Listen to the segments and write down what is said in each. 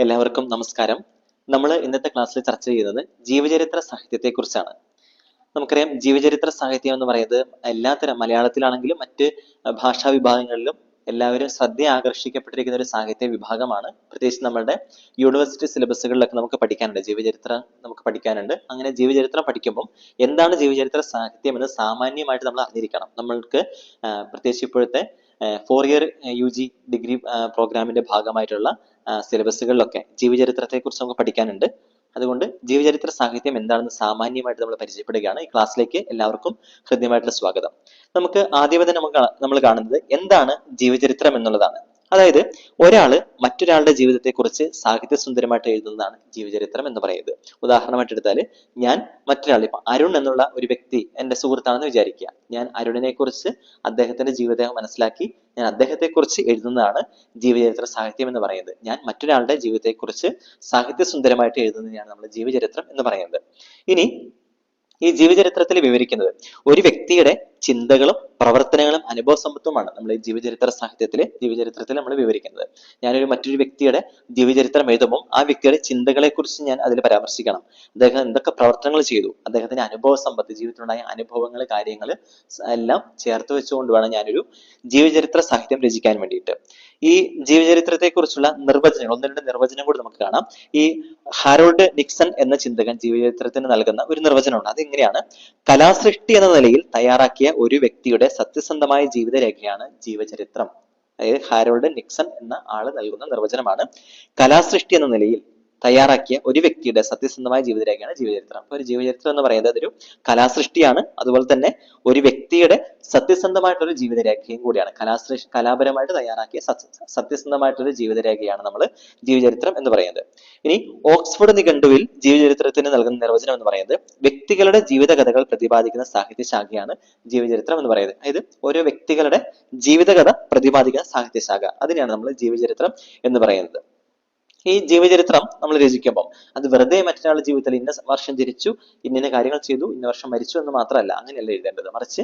എല്ലാവർക്കും നമസ്കാരം. നമ്മൾ ഇന്നത്തെ ക്ലാസ്സിൽ ചർച്ച ചെയ്യുന്നത് ജീവചരിത്ര സാഹിത്യത്തെക്കുറിച്ചാണ്. നമുക്കറിയാം ജീവചരിത്ര സാഹിത്യം എന്ന് പറയുന്നത് എല്ലാത്തരം മലയാളത്തിലാണെങ്കിലും മറ്റ് ഭാഷാ വിഭാഗങ്ങളിലും എല്ലാവരും ശ്രദ്ധ ആകർഷിക്കപ്പെട്ടിരിക്കുന്ന ഒരു സാഹിത്യ വിഭാഗമാണ്. പ്രത്യേകിച്ച് നമ്മളുടെ യൂണിവേഴ്സിറ്റി സിലബസുകളിലൊക്കെ നമുക്ക് പഠിക്കാനുണ്ട്. ജീവചരിത്രം നമുക്ക് പഠിക്കാനുണ്ട്. അങ്ങനെ ജീവചരിത്രം പഠിക്കുമ്പോൾ എന്താണ് ജീവചരിത്ര സാഹിത്യം എന്ന് സാമാന്യമായിട്ട് നമ്മൾ അറിഞ്ഞിരിക്കണം. നമ്മൾക്ക് പ്രത്യേകിച്ച് ഇപ്പോഴത്തെ four year U G degree പ്രോഗ്രാമിന്റെ ഭാഗമായിട്ടുള്ള സിലബസുകളിലൊക്കെ ജീവചരിത്രത്തെ കുറിച്ച് നമുക്ക് പഠിക്കാനുണ്ട്. അതുകൊണ്ട് ജീവചരിത്ര സാഹിത്യം എന്താണെന്ന് സാമാന്യമായിട്ട് നമ്മൾ പരിചയപ്പെടുകയാണ്. ഈ ക്ലാസ്സിലേക്ക് എല്ലാവർക്കും ഹൃദ്യമായിട്ടുള്ള സ്വാഗതം. നമുക്ക് ആദ്യമേ തന്നെ നമുക്ക് നമ്മൾ കാണുന്നത് എന്താണ് ജീവചരിത്രം എന്നുള്ളതാണ്. അതായത് ഒരാൾ മറ്റൊരാളുടെ ജീവിതത്തെക്കുറിച്ച് സാഹിത്യസുന്ദരമായിട്ട് എഴുതുന്നതാണ് ജീവചരിത്രം എന്ന് പറയുന്നത്. ഉദാഹരണമായിട്ട് എടുത്താൽ ഞാൻ മറ്റൊരാൾ ഇപ്പൊ അരുൺ എന്നുള്ള ഒരു വ്യക്തി എന്റെ സുഹൃത്താണെന്ന് വിചാരിക്കുക. ഞാൻ അരുണിനെ കുറിച്ച് അദ്ദേഹത്തിന്റെ ജീവിതം മനസ്സിലാക്കി ഞാൻ അദ്ദേഹത്തെക്കുറിച്ച് എഴുതുന്നതാണ് ജീവചരിത്ര സാഹിത്യം എന്ന് പറയുന്നത്. ഞാൻ മറ്റൊരാളുടെ ജീവിതത്തെക്കുറിച്ച് സാഹിത്യസുന്ദരമായിട്ട് എഴുതുന്നതിനാണ് നമ്മൾ ജീവചരിത്രം എന്ന് പറയുന്നത്. ഇനി ഈ ജീവചരിത്രത്തിൽ വിവരിക്കുന്നത് ഒരു വ്യക്തിയുടെ ചിന്തകളും പ്രവർത്തനങ്ങളും അനുഭവ സമ്പത്തുമാണ് നമ്മൾ ഈ ജീവചരിത്ര സാഹിത്യത്തിൽ ജീവചരിത്രത്തിൽ നമ്മൾ വിവരിക്കുന്നത്. ഞാനൊരു മറ്റൊരു വ്യക്തിയുടെ ജീവചരിത്രം എഴുതുമ്പോൾ ആ വ്യക്തിയുടെ ചിന്തകളെ കുറിച്ച് ഞാൻ അതിൽ പരാമർശിക്കണം. അദ്ദേഹം എന്തൊക്കെ പ്രവർത്തനങ്ങൾ ചെയ്തു അദ്ദേഹത്തിന്റെ അനുഭവ സമ്പത്ത് ജീവിതത്തിലുണ്ടായ അനുഭവങ്ങൾ കാര്യങ്ങൾ എല്ലാം ചേർത്ത് വെച്ചുകൊണ്ട് വേണം ഞാനൊരു ജീവചരിത്ര സാഹിത്യം രചിക്കാൻ വേണ്ടിയിട്ട്. ഈ ജീവചരിത്രത്തെ കുറിച്ചുള്ള നിർവചനങ്ങൾ ഒന്ന് രണ്ട് നിർവചനം കൂടി നമുക്ക് കാണാം. ഈ ഹാരോൾഡ് നിക്സൺ എന്ന ചിന്തകൻ ജീവചരിത്രത്തിന് നൽകുന്ന ഒരു നിർവചനമുണ്ട്. അതെങ്ങനെയാണ്? കലാസൃഷ്ടി എന്ന നിലയിൽ തയ്യാറാക്കിയ ഒരു വ്യക്തിയുടെ സത്യസന്ധമായ ജീവിതരേഖയാണ് ജീവചരിത്രം. അതായത് ഹാരോൾഡ് നിക്സൺ എന്ന ആൾ നൽകുന്ന നിർവചനമാണ്. കലാസൃഷ്ടി എന്ന നിലയിൽ തയ്യാറാക്കിയ ഒരു വ്യക്തിയുടെ സത്യസന്ധമായ ജീവിതരേഖയാണ് ജീവചരിത്രം. അപ്പൊ ഒരു ജീവചരിത്രം എന്ന് പറയുന്നത് അതൊരു കലാസൃഷ്ടിയാണ്. അതുപോലെ തന്നെ ഒരു വ്യക്തിയുടെ സത്യസന്ധമായിട്ടൊരു ജീവിതരേഖയും കൂടിയാണ്. കലാസൃഷ്ടി കലാപരമായിട്ട് തയ്യാറാക്കിയ സത്യ- സത്യസന്ധമായിട്ടൊരു ജീവിതരേഖയാണ് നമ്മൾ ജീവചരിത്രം എന്ന് പറയുന്നത്. ഇനി ഓക്സ്ഫോർഡ് നിഘണ്ടുവിൽ ജീവചരിത്രത്തിന് നൽകുന്ന നിർവചനം എന്ന് പറയുന്നത് വ്യക്തികളുടെ ജീവിതകഥകൾ പ്രതിപാദിക്കുന്ന സാഹിത്യ ശാഖയാണ് ജീവചരിത്രം എന്ന് പറയുന്നത്. അതായത് ഓരോ വ്യക്തികളുടെ ജീവിതകഥ പ്രതിപാദിക്കുന്ന സാഹിത്യശാഖ. അതിനെയാണ് നമ്മൾ ജീവചരിത്രം എന്ന് പറയുന്നത്. ഈ ജീവചരിത്രം നമ്മൾ രചിക്കുമ്പോൾ അത് വെറുതെ മറ്റൊരാളുടെ ജീവിതത്തിൽ ഇന്ന വർഷം ജനിച്ചു ഇന്ന കാര്യങ്ങൾ ചെയ്തു ഇന്ന വർഷം മരിച്ചു എന്ന് മാത്രമല്ല അങ്ങനെയല്ല എഴുതേണ്ടത്. മറിച്ച്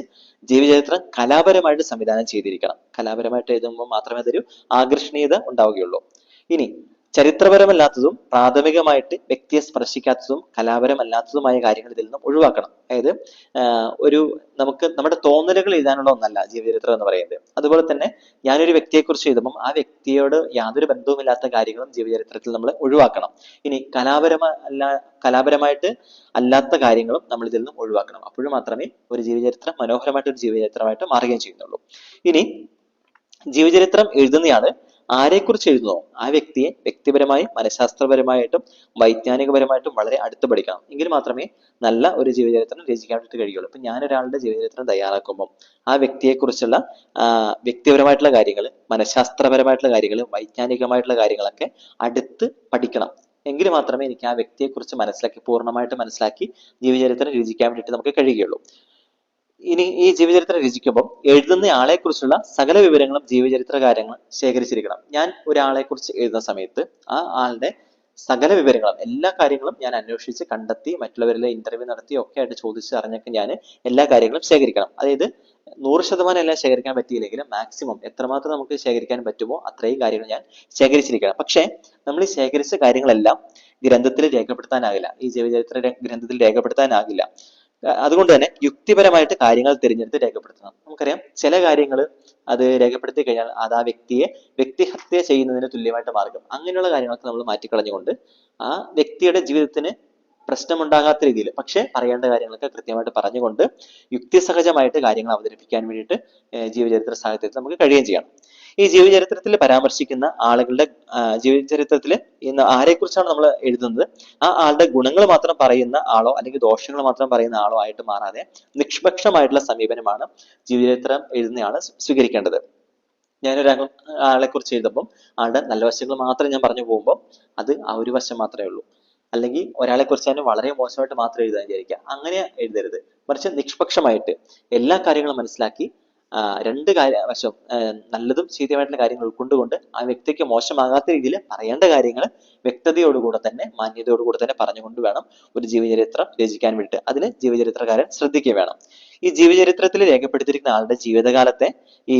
ജീവചരിത്രം കലാപരമായിട്ട് സംവിധാനം ചെയ്തിരിക്കണം. കലാപരമായിട്ട് എഴുതുമ്പോൾ മാത്രമേ അതൊരു ആകർഷണീയത ഉണ്ടാവുകയുള്ളൂ. ഇനി ചരിത്രപരമല്ലാത്തതും പ്രാഥമികമായിട്ട് വ്യക്തിയെ സ്പർശിക്കാത്തതും കലാപരമല്ലാത്തതുമായ കാര്യങ്ങൾ ഇതിൽ നിന്നും ഒഴിവാക്കണം. അതായത് ഒരു നമുക്ക് നമ്മുടെ തോന്നലുകൾ എഴുതാനുള്ള ഒന്നല്ല ജീവചരിത്രം എന്ന് പറയുന്നത്. അതുപോലെ തന്നെ ഞാനൊരു വ്യക്തിയെക്കുറിച്ച് എഴുതുമ്പോൾ ആ വ്യക്തിയോട് യാതൊരു ബന്ധവുമില്ലാത്ത കാര്യങ്ങളും ജീവചരിത്രത്തിൽ നമ്മൾ ഒഴിവാക്കണം. ഇനി കലാപരമ അല്ല കലാപരമായിട്ട് അല്ലാത്ത കാര്യങ്ങളും നമ്മൾ ഇതിൽ നിന്നും ഒഴിവാക്കണം. അപ്പോഴും മാത്രമേ ഒരു ജീവചരിത്രം മനോഹരമായിട്ട് ഒരു ജീവചരിത്രമായിട്ട് മാറുകയും ചെയ്യുന്നുള്ളൂ. ഇനി ജീവചരിത്രം എഴുതുന്നയാൾ ആരെക്കുറിച്ച് എഴുതുന്നോ? ആ വ്യക്തിയെ വ്യക്തിപരമായും മനഃശാസ്ത്രപരമായിട്ടും വൈജ്ഞാനികപരമായിട്ടും വളരെ അടുത്ത് പഠിക്കണം. എങ്കിൽ മാത്രമേ നല്ല ഒരു ജീവചരിത്രം രചിക്കാൻ വേണ്ടി കഴിയുള്ളൂ. ഇപ്പൊ ഞാൻ ഒരാളുടെ ജീവചരിത്രം തയ്യാറാക്കുമ്പോൾ ആ വ്യക്തിയെക്കുറിച്ചുള്ള വ്യക്തിപരമായിട്ടുള്ള കാര്യങ്ങൾ മനഃശാസ്ത്രപരമായിട്ടുള്ള കാര്യങ്ങൾ വൈജ്ഞാനികമായിട്ടുള്ള കാര്യങ്ങളൊക്കെ അടുത്ത് പഠിക്കണം. എങ്കിൽ മാത്രമേ എനിക്ക് ആ വ്യക്തിയെക്കുറിച്ച് മനസ്സിലാക്കി പൂർണമായിട്ട് മനസ്സിലാക്കി ജീവചരിത്രം രചിക്കാൻ വേണ്ടിയിട്ട് നമുക്ക് കഴിയുകയുള്ളൂ. ഇനി ഈ ജീവചരിത്രം രചിക്കുമ്പോൾ എഴുതുന്ന ആളെ കുറിച്ചുള്ള സകല വിവരങ്ങളും ജീവചരിത്ര കാര്യങ്ങൾ ശേഖരിച്ചിരിക്കണം. ഞാൻ ഒരാളെ കുറിച്ച് എഴുതുന്ന സമയത്ത് ആ ആളുടെ സകല വിവരങ്ങളും എല്ലാ കാര്യങ്ങളും ഞാൻ അന്വേഷിച്ച് കണ്ടെത്തി മറ്റുള്ളവരിലെ ഇന്റർവ്യൂ നടത്തി ഒക്കെ ആയിട്ട് ചോദിച്ച് അറിഞ്ഞൊക്കെ ഞാൻ എല്ലാ കാര്യങ്ങളും ശേഖരിക്കണം. അതായത് നൂറ് ശതമാനം എല്ലാം ശേഖരിക്കാൻ പറ്റിയില്ലെങ്കിലും മാക്സിമം എത്രമാത്രം നമുക്ക് ശേഖരിക്കാൻ പറ്റുമോ അത്രയും കാര്യങ്ങൾ ഞാൻ ശേഖരിച്ചിരിക്കണം. പക്ഷേ നമ്മൾ ഈ ശേഖരിച്ച കാര്യങ്ങളെല്ലാം ഗ്രന്ഥത്തിൽ രേഖപ്പെടുത്താനാകില്ല. ഈ ജീവചരിത്ര ഗ്രന്ഥത്തിൽ രേഖപ്പെടുത്താനാകില്ല. അതുകൊണ്ട് തന്നെ യുക്തിപരമായിട്ട് കാര്യങ്ങൾ തിരഞ്ഞെടുത്ത് രേഖപ്പെടുത്തണം. നമുക്കറിയാം ചില കാര്യങ്ങൾ അത് രേഖപ്പെടുത്തി കഴിഞ്ഞാൽ അത് ആ വ്യക്തിയെ വ്യക്തിഹത്യ ചെയ്യുന്നതിന് തുല്യമായിട്ട് മാർഗം. അങ്ങനെയുള്ള കാര്യങ്ങളൊക്കെ നമ്മൾ മാറ്റിക്കളഞ്ഞുകൊണ്ട് ആ വ്യക്തിയുടെ ജീവിതത്തിന് പ്രശ്നമുണ്ടാകാത്ത രീതിയിൽ പക്ഷെ പറയേണ്ട കാര്യങ്ങളൊക്കെ കൃത്യമായിട്ട് പറഞ്ഞുകൊണ്ട് യുക്തിസഹജമായിട്ട് കാര്യങ്ങൾ അവതരിപ്പിക്കാൻ വേണ്ടിയിട്ട് ജീവചരിത്ര സാഹിത്യത്തിൽ നമുക്ക് കഴിയുകയും ചെയ്യണം ഈ ജീവചരിത്രത്തിൽ പരാമർശിക്കുന്ന ആളുകളുടെ ജീവചരിത്രത്തിൽ ഇന്ന് ആരെക്കുറിച്ചാണ് നമ്മൾ എഴുതുന്നത്? ആ ആളുടെ ഗുണങ്ങൾ മാത്രം പറയുന്ന ആളോ അല്ലെങ്കിൽ ദോഷങ്ങൾ മാത്രം പറയുന്ന ആളോ ആയിട്ട് മാറാതെ നിഷ്പക്ഷമായിട്ടുള്ള സമീപനമാണ് ജീവചരിത്രം എഴുതുന്നയാൾ സ്വീകരിക്കേണ്ടത്. ഞാനൊരു ആളെ കുറിച്ച് എഴുതുമ്പോൾ ആളുടെ നല്ല വശങ്ങൾ മാത്രം ഞാൻ പറഞ്ഞു പോകുമ്പോൾ അത് ആ ഒരു വശം മാത്രമേ ഉള്ളൂ. അല്ലെങ്കിൽ ഒരാളെ കുറിച്ച് തന്നെ വളരെ മോശമായിട്ട് മാത്രം എഴുതാൻ വിചാരിക്കുക. അങ്ങനെ എഴുതരുത്. മറിച്ച് നിഷ്പക്ഷമായിട്ട് എല്ലാ കാര്യങ്ങളും മനസ്സിലാക്കി രണ്ട് കാര്യ വശം നല്ലതും ചീത്തയുമായിട്ടുള്ള കാര്യങ്ങൾ ഉൾക്കൊണ്ടുകൊണ്ട് ആ വ്യക്തിക്ക് മോശമാകാത്ത രീതിയിൽ പറയേണ്ട കാര്യങ്ങൾ വ്യക്തതയോടുകൂടെ തന്നെ മാന്യതയോടുകൂടെ തന്നെ പറഞ്ഞുകൊണ്ട് വേണം ഒരു ജീവചരിത്രം രചിക്കാൻ വേണ്ടിയിട്ട്. അതിന് ജീവചരിത്രകാരൻ ശ്രദ്ധിക്കുക വേണം. ഈ ജീവചരിത്രത്തിൽ രേഖപ്പെടുത്തിയിരിക്കുന്ന ആളുടെ ജീവിതകാലത്തെ ഈ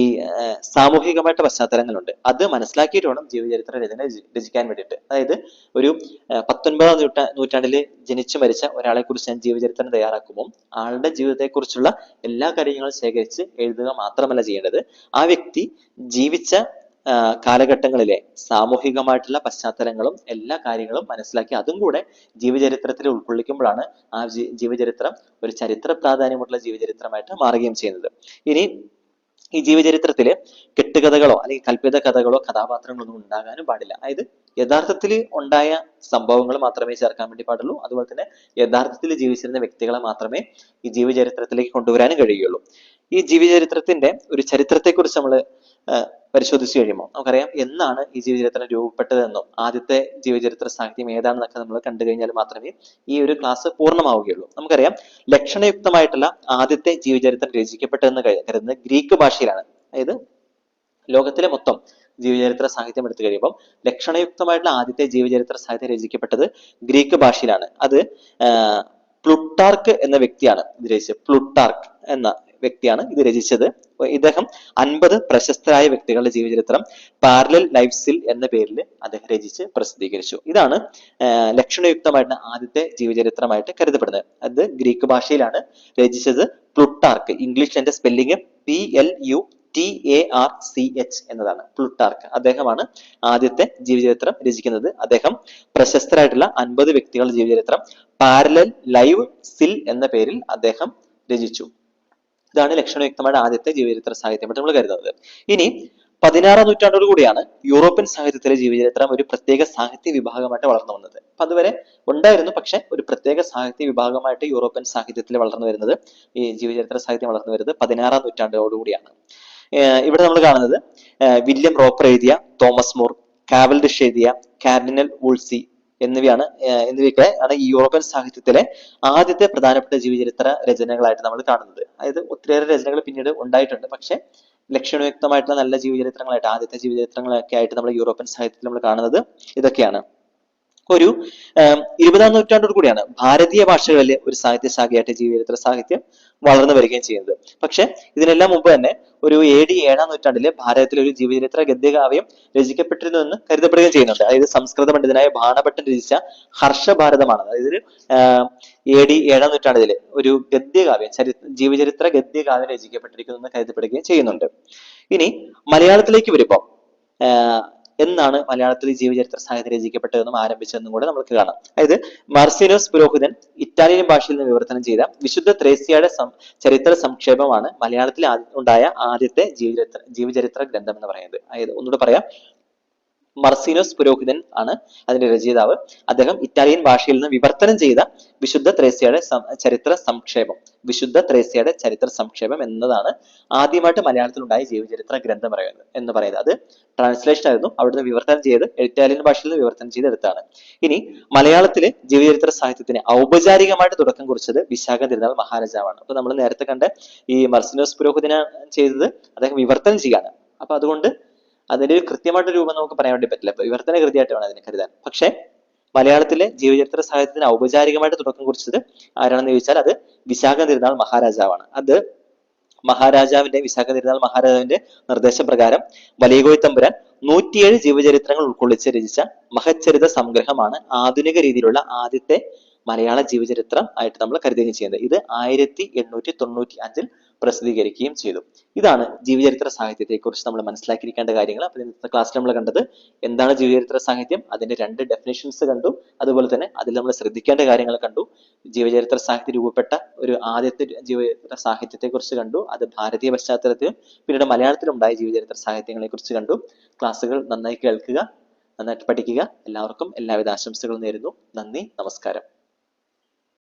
സാമൂഹികമായിട്ട് പശ്ചാത്തലങ്ങളുണ്ട്. അത് മനസ്സിലാക്കിയിട്ട് വേണം ജീവചരിത്ര രചന രചിക്കാൻ വേണ്ടിയിട്ട്. അതായത് ഒരു പത്തൊൻപതാം നൂറ്റാ നൂറ്റാണ്ടിൽ ജനിച്ചു മരിച്ച ഒരാളെ കുറിച്ച് ഞാൻ ജീവചരിത്രം തയ്യാറാക്കുമ്പോൾ ആളുടെ ജീവിതത്തെക്കുറിച്ചുള്ള എല്ലാ കാര്യങ്ങളും ശേഖരിച്ച് എഴുതുക മാത്രമല്ല ചെയ്യേണ്ടത്. ആ വ്യക്തി ജീവിച്ച കാലഘട്ടങ്ങളിലെ സാമൂഹികമായിട്ടുള്ള പശ്ചാത്തലങ്ങളും എല്ലാ കാര്യങ്ങളും മനസ്സിലാക്കി അതും കൂടെ ജീവചരിത്രത്തിൽ ഉൾക്കൊള്ളിക്കുമ്പോഴാണ് ആ ജീവചരിത്രം ഒരു ചരിത്ര പ്രാധാന്യമുള്ള ജീവചരിത്രമായിട്ട് മാറുകയും ചെയ്യുന്നത്. ഇനി ഈ ജീവചരിത്രത്തിൽ കെട്ടുകഥകളോ അല്ലെങ്കിൽ കൽപ്പിത കഥകളോ കഥാപാത്രങ്ങളോ ഒന്നും ഉണ്ടാകാനും പാടില്ല. അതായത് യഥാർത്ഥത്തിൽ ഉണ്ടായ സംഭവങ്ങൾ മാത്രമേ ചേർക്കാൻ വേണ്ടി പാടുള്ളൂ. അതുപോലെ തന്നെ യഥാർത്ഥത്തിൽ ജീവിച്ചിരുന്ന വ്യക്തികളെ മാത്രമേ ഈ ജീവചരിത്രത്തിലേക്ക് കൊണ്ടുവരാനും കഴിയുള്ളൂ ഈ ജീവചരിത്രത്തിന്റെ ഒരു ചരിത്രത്തെക്കുറിച്ച് നമ്മൾ പരിശോധിച്ചു കഴിയുമ്പോൾ. നമുക്കറിയാം എന്നാണ് ഈ ജീവചരിത്രം രൂപപ്പെട്ടതെന്നും ആദ്യത്തെ ജീവചരിത്ര സാഹിത്യം ഏതാണെന്നൊക്കെ നമ്മൾ കണ്ടു കഴിഞ്ഞാൽ മാത്രമേ ഈ ഒരു ക്ലാസ് പൂർണമാവുകയുള്ളൂ. നമുക്കറിയാം ലക്ഷണയുക്തമായിട്ടുള്ള ആദ്യത്തെ ജീവചരിത്രം രചിക്കപ്പെട്ടതെന്ന് കരു- കരുതുന്നത് ഗ്രീക്ക് ഭാഷയിലാണ്. അതായത് ലോകത്തിലെ മൊത്തം ജീവചരിത്ര സാഹിത്യം എടുത്തു കഴിയുമ്പോൾ ലക്ഷണയുക്തമായിട്ടുള്ള ആദ്യത്തെ ജീവചരിത്ര സാഹിത്യം രചിക്കപ്പെട്ടത് ഗ്രീക്ക് ഭാഷയിലാണ്. അത് പ്ലൂട്ടാർക്ക് എന്ന വ്യക്തിയാണ് ഇത് രചിച്ചത്. പ്ലുട്ടാർക്ക് എന്ന വ്യക്തിയാണ് ഇത് രചിച്ചത്. ഇദ്ദേഹം അൻപത് പ്രശസ്തരായ വ്യക്തികളുടെ ജീവചരിത്രം പാരലൽ ലൈഫ്സിൽ എന്ന പേരിൽ അദ്ദേഹം രചിച്ച് പ്രസിദ്ധീകരിച്ചു. ഇതാണ് ലക്ഷണയുക്തമായിട്ടുള്ള ആദ്യത്തെ ജീവചരിത്രമായിട്ട് കരുതപ്പെടുന്നത്. അത് ഗ്രീക്ക് ഭാഷയിലാണ് രചിച്ചത് പ്ലുട്ടാർക്ക്. ഇംഗ്ലീഷിൽ spelling P L U T A R C H എന്നതാണ് പ്ലുട്ടാർക്ക്. അദ്ദേഹമാണ് ആദ്യത്തെ ജീവചരിത്രം രചിക്കുന്നത്. അദ്ദേഹം പ്രശസ്തരായിട്ടുള്ള അൻപത് വ്യക്തികളുടെ ജീവചരിത്രം പാരലൽ ലൈവ് സിൽ എന്ന പേരിൽ അദ്ദേഹം രചിച്ചു. ഇതാണ് ലക്ഷണയുക്തമായ ആദ്യത്തെ ജീവചരിത്ര സാഹിത്യമായിട്ട് നമ്മൾ കരുതുന്നത്. ഇനി പതിനാറാം നൂറ്റാണ്ടോട് കൂടിയാണ് യൂറോപ്യൻ സാഹിത്യത്തിലെ ജീവചരിത്രം ഒരു പ്രത്യേക സാഹിത്യ വിഭാഗമായിട്ട് വളർന്നു വന്നത്. അപ്പൊ അതുവരെ ഉണ്ടായിരുന്നു പക്ഷെ ഒരു പ്രത്യേക സാഹിത്യ വിഭാഗമായിട്ട് യൂറോപ്യൻ സാഹിത്യത്തിൽ വളർന്നു വരുന്നത് ഈ ജീവചരിത്ര സാഹിത്യം വളർന്നു വരുന്നത് പതിനാറാം നൂറ്റാണ്ടോട് കൂടിയാണ്. ഇവിടെ നമ്മൾ കാണുന്നത് വില്യം റോപ്പർ എഴുതിയ തോമസ് മൂർ കാവൽഡിഷ് എഴുതിയ കാർഡിനൽ വൂൾസി എന്നിവയാണ് എന്നിവയൊക്കെ ആണ് യൂറോപ്യൻ സാഹിത്യത്തിലെ ആദ്യത്തെ പ്രധാനപ്പെട്ട ജീവചരിത്ര രചനകളായിട്ട് നമ്മൾ കാണുന്നത്. അതായത് ഒത്തിരിയേറെ രചനകൾ പിന്നീട് ഉണ്ടായിട്ടുണ്ട്. പക്ഷെ ലക്ഷണയുക്തമായിട്ടുള്ള നല്ല ജീവചരിത്രങ്ങളായിട്ട് ആദ്യത്തെ ജീവചരിത്രങ്ങളൊക്കെ ആയിട്ട് നമ്മൾ യൂറോപ്യൻ സാഹിത്യത്തിൽ നമ്മൾ കാണുന്നത് ഇതൊക്കെയാണ്. ഒരു ഇരുപതാം നൂറ്റാണ്ടോട് കൂടിയാണ് ഭാരതീയ ഭാഷകളിലെ ഒരു സാഹിത്യ ശാഖയായിട്ട് ജീവചരിത്ര സാഹിത്യം വളർന്നു വരികയും ചെയ്യുന്നത്. പക്ഷെ ഇതിനെല്ലാം മുമ്പ് തന്നെ ഒരു എ ഡി ഏഴാം നൂറ്റാണ്ടിലെ ഭാരതത്തിലെ ഒരു ജീവചരിത്ര ഗദ്യകാവ്യം രചിക്കപ്പെട്ടിരുന്നു എന്ന് കരുതപ്പെടുകയും ചെയ്യുന്നുണ്ട്. അതായത് സംസ്കൃത പണ്ഡിതനായ ബാണഭട്ടൻ രചിച്ച ഹർഷഭാരതമാണ്. അതായത് എ ഡി ഏഴാം നൂറ്റാണ്ടിലെ ഒരു ഗദ്യകാവ്യം ചരി ജീവചരിത്ര ഗദ്യകാവ്യം രചിക്കപ്പെട്ടിരിക്കുന്നു എന്ന് കരുതപ്പെടുകയും ചെയ്യുന്നുണ്ട്. ഇനി മലയാളത്തിലേക്ക് വരുമ്പോൾ എന്നാണ് മലയാളത്തിൽ ജീവചരിത്ര സാഹിത്യം രചിക്കപ്പെട്ടതെന്നും ആരംഭിച്ചതെന്നും കൂടെ നമുക്ക് കാണാം. അതായത് മാർസിനോസ് പുരോഹിതൻ ഇറ്റാലിയൻ ഭാഷയിൽ നിന്ന് വിവർത്തനം ചെയ്ത വിശുദ്ധ ത്രേസ്യയുടെ ചരിത്ര സംക്ഷേപമാണ് മലയാളത്തിൽ ഉണ്ടായ ആദ്യത്തെ ജീവചരിത്ര ജീവചരിത്ര ഗ്രന്ഥം എന്ന് പറയുന്നത്. അതായത് ഒന്നുകൂടെ പറയാം. മർസീനോസ് പുരോഹിതൻ ആണ് അതിന്റെ രചയിതാവ്. അദ്ദേഹം ഇറ്റാലിയൻ ഭാഷയിൽ നിന്ന് വിവർത്തനം ചെയ്ത വിശുദ്ധ ത്രേസ്യയുടെ ചരിത്ര സംക്ഷേപം. വിശുദ്ധ ത്രേസ്യയുടെ ചരിത്ര സംക്ഷേപം എന്നതാണ് ആദ്യമായിട്ട് മലയാളത്തിൽ ഉണ്ടായ ജീവചരിത്ര ഗ്രന്ഥം പറയുന്നത് എന്ന് പറയുന്നത്. അത് ട്രാൻസ്ലേഷൻ ആയിരുന്നു. അവിടുന്ന് വിവർത്തനം ചെയ്ത് ഇറ്റാലിയൻ ഭാഷയിൽ നിന്ന് വിവർത്തനം ചെയ്തെടുത്താണ്. ഇനി മലയാളത്തിലെ ജീവചരിത്ര സാഹിത്യത്തിന് ഔപചാരികമായിട്ട് തുടക്കം കുറിച്ചത് വിശാഖ തിരുനാൾ മഹാരാജാവാണ്. അപ്പൊ നമ്മൾ നേരത്തെ കണ്ട ഈ മർസിനോസ് പുരോഹിതന ചെയ്തത്. അദ്ദേഹം വിവർത്തനം ചെയ്യാണ്. അപ്പൊ അതുകൊണ്ട് അതിന്റെ ഒരു കൃത്യമായിട്ട് രൂപം നമുക്ക് പറയാൻ വേണ്ടി പറ്റില്ല. വിവർത്തന കൃതിയായിട്ട് വേണം അതിനെ കരുതാൻ. പക്ഷെ മലയാളത്തിലെ ജീവചരിത്ര സാഹിത്യത്തിന് ഔപചാരികമായിട്ട് തുടക്കം കുറിച്ചത് ആരാണെന്ന് ചോദിച്ചാൽ അത് വിശാഖ തിരുനാൾ മഹാരാജാവാണ്. അത് മഹാരാജാവിന്റെ വിശാഖ തിരുനാൾ മഹാരാജാവിന്റെ നിർദ്ദേശപ്രകാരം വലിയകോയി തമ്പുരാൻ നൂറ്റിയേഴ് ജീവചരിത്രങ്ങൾ ഉൾക്കൊള്ളിച്ച് രചിച്ച മഹച്ചരിത സംഗ്രഹമാണ് ആധുനിക രീതിയിലുള്ള ആദ്യത്തെ മലയാള ജീവചരിത്രം ആയിട്ട് നമ്മൾ കരുതുകയും ചെയ്യുന്നത്. ഇത് ആയിരത്തി എണ്ണൂറ്റി തൊണ്ണൂറ്റി അഞ്ചിൽ പ്രസിദ്ധീകരിക്കുകയും ചെയ്തു. ഇതാണ് ജീവചരിത്ര സാഹിത്യത്തെക്കുറിച്ച് നമ്മൾ മനസ്സിലാക്കിയിരിക്കേണ്ട കാര്യങ്ങൾ. അപ്പൊ ഇന്നത്തെ ക്ലാസ്സിൽ നമ്മൾ കണ്ടത് എന്താണ് ജീവചരിത്ര സാഹിത്യം? അതിന്റെ രണ്ട് ഡെഫിനേഷൻസ് കണ്ടു. അതുപോലെ തന്നെ അതിൽ നമ്മൾ ശ്രദ്ധിക്കേണ്ട കാര്യങ്ങൾ കണ്ടു. ജീവചരിത്ര സാഹിത്യം രൂപപ്പെട്ട ഒരു ആദ്യത്തെ ജീവചരിത്ര സാഹിത്യത്തെക്കുറിച്ച് കണ്ടു. അത് ഭാരതീയ പശ്ചാത്തലത്തിലും പിന്നീട് മലയാളത്തിലുണ്ടായ ജീവചരിത്ര സാഹിത്യങ്ങളെ കുറിച്ച് കണ്ടു. ക്ലാസ്സുകൾ നന്നായി കേൾക്കുക നന്നായിട്ട് പഠിക്കുക. എല്ലാവർക്കും എല്ലാവിധ ആശംസകളും നേരുന്നു. നന്ദി നമസ്കാരം.